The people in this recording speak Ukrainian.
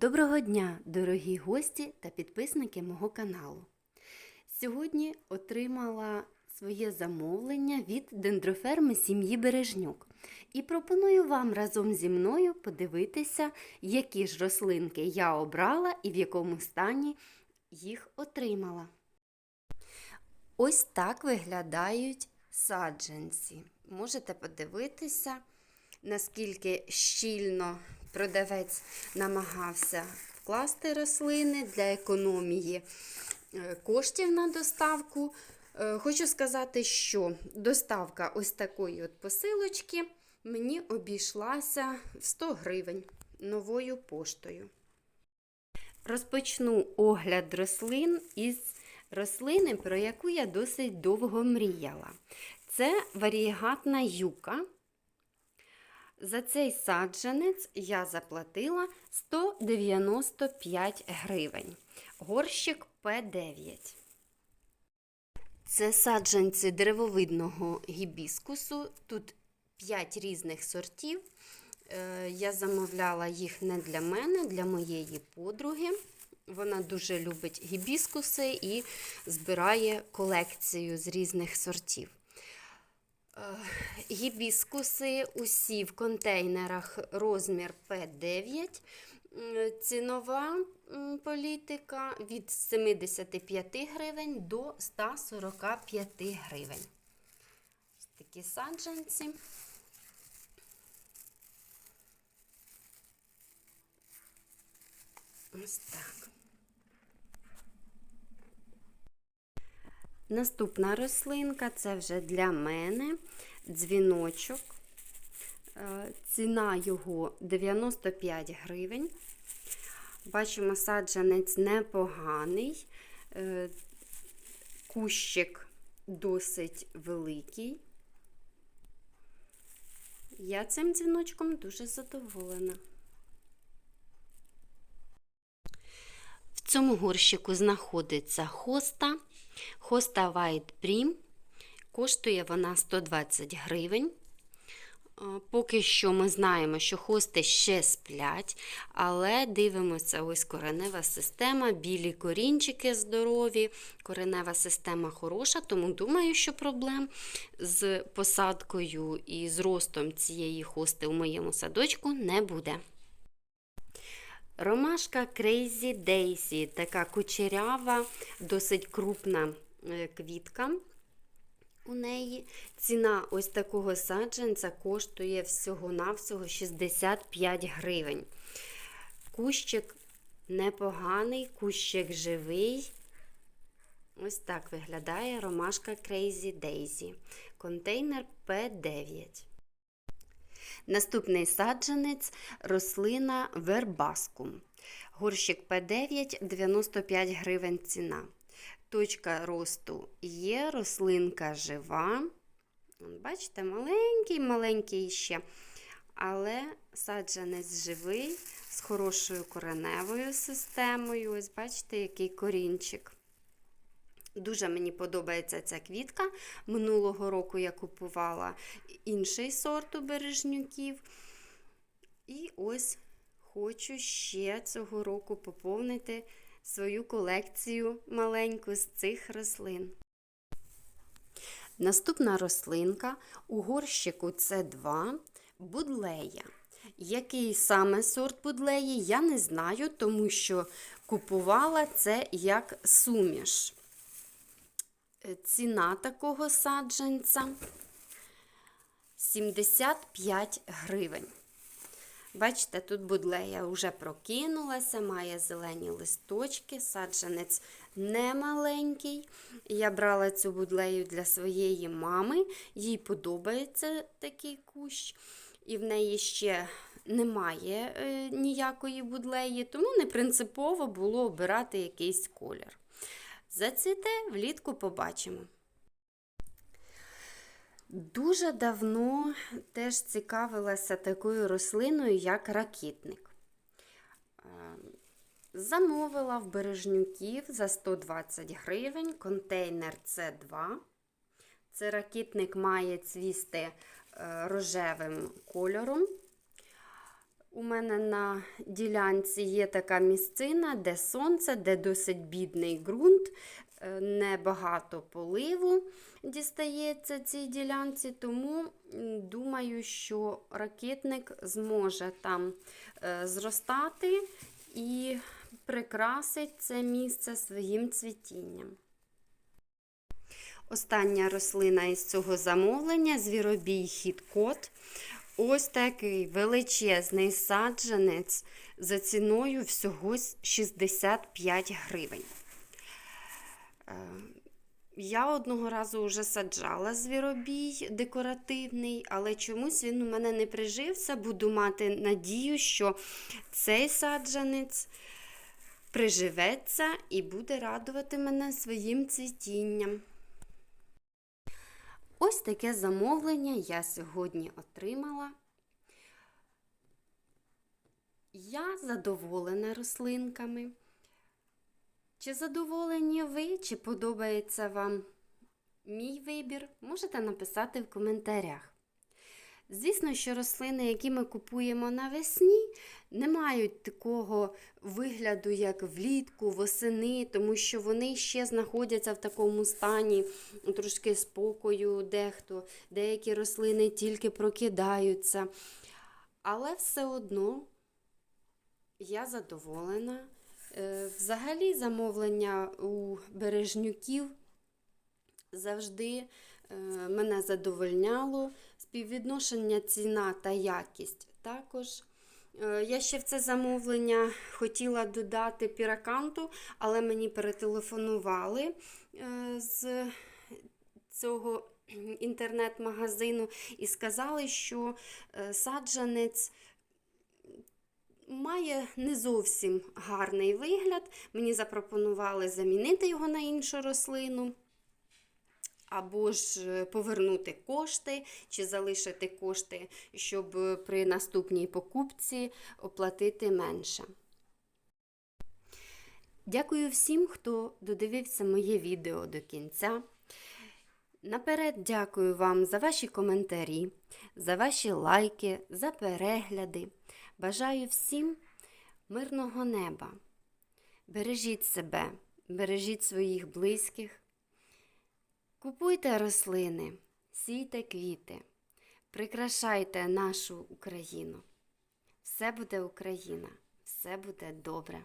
Доброго дня, дорогі гості та підписники мого каналу. Сьогодні отримала своє замовлення від дендроферми сім'ї Бережнюк і пропоную вам разом зі мною подивитися, які ж рослинки я обрала і в якому стані їх отримала. Ось так виглядають саджанці. Можете подивитися, наскільки щільно продавець намагався вкласти рослини для економії е, коштів на доставку. Е, Хочу сказати, що доставка ось такої от посилочки мені обійшлася в 100 гривень новою поштою. Розпочну огляд рослин із рослини, про яку я досить довго мріяла. Це варієгатна юка. За цей саджанець я заплатила 195 гривень. Горщик П9. Це саджанці деревовидного гібіскусу. Тут 5 різних сортів. Е, Я замовляла їх не для мене, для моєї подруги. Вона дуже любить гібіскуси і збирає колекцію з різних сортів. Е, Гібіскуси усі в контейнерах розмір П9. Цінова політика від 75 гривень до 145 гривень. Такі саджанці. Ось так. Наступна рослинка це вже для мене дзвіночок. Е, Ціна його 95 гривень. Бачимо, саджанець непоганий, Е, кущик досить великий. Я цим дзвіночком дуже задоволена. В цьому горщику знаходиться хоста. Хоста White Prim. Коштує вона 120 гривень. Е, Поки що ми знаємо, що хости ще сплять, але дивимося, ось коренева система, білі корінчики здорові, коренева система хороша, тому думаю, що проблем з посадкою і з ростом цієї хости у моєму садочку не буде. Ромашка Crazy Daisy, така кучерява, досить крупна е, квітка. У неї ціна ось такого саджанця коштує всього-навсього 65 гривень. Кущик непоганий, кущик живий. Ось так виглядає ромашка Crazy Daisy. Контейнер П9. Наступний саджанець рослина вербаскум. Горщик П9 95 гривень ціна. Точка росту є, рослинка жива. Бачите, маленький-маленький ще. Але саджанець живий, з хорошою кореневою системою. Ось бачите, який корінчик. Дуже мені подобається ця квітка. Минулого року я купувала інший сорт у бережнюків. І ось хочу ще цього року поповнити свою колекцію маленьку з цих рослин. Наступна рослинка у горщику це 2 будлея. Який саме сорт будлеї, я не знаю, тому що купувала це як суміш. Ціна такого саджанця 75 гривень. Бачите, тут будлея вже прокинулася, має зелені листочки, саджанець немаленький. Я брала цю будлею для своєї мами, їй подобається такий кущ, і в неї ще немає е, ніякої будлеї, тому не принципово було обирати якийсь колір. Зацвіте, влітку побачимо. Дуже давно теж цікавилася такою рослиною, як ракітник. Е, Замовила в бережнюків за 120 гривень контейнер С2. Це ракітник має цвісти е, рожевим кольором. У мене на ділянці є така місцина, де сонце, де досить бідний ґрунт, е, небагато поливу дістається цій ділянці, тому думаю, що ракетник зможе там е, зростати і прикрасить це місце своїм цвітінням. Остання рослина із цього замовлення звіробій хіт-кот. Ось такий величезний саджанець за ціною всього 65 гривень. Е, Я одного разу вже саджала звіробій декоративний, але чомусь він у мене не прижився. Буду мати надію, що цей саджанець приживеться і буде радувати мене своїм цвітінням. Ось таке замовлення я сьогодні отримала. Я задоволена рослинками. Чи задоволені ви, чи подобається вам мій вибір, можете написати в коментарях. Звісно, що рослини, які ми купуємо навесні, не мають такого вигляду, як влітку, восени, тому що вони ще знаходяться в такому стані трошки спокою, дехто, деякі рослини тільки прокидаються. Але все одно я задоволена. Е, Взагалі, замовлення у бережнюків завжди е, мене задовольняло. Співвідношення ціна та якість також. Е, Я ще в це замовлення хотіла додати піраканту, але мені перетелефонували е, з цього інтернет-магазину і сказали, що е, саджанець має не зовсім гарний вигляд. Мені запропонували замінити його на іншу рослину. Або ж е, повернути кошти, чи залишити кошти, щоб е, при наступній покупці оплатити менше. Дякую всім, хто додивився моє відео до кінця. Наперед дякую вам за ваші коментарі, за ваші лайки, за перегляди. Бажаю всім мирного неба. Бережіть себе, бережіть своїх близьких. Купуйте рослини, сійте квіти, прикрашайте нашу Україну. Все буде Україна, все буде добре.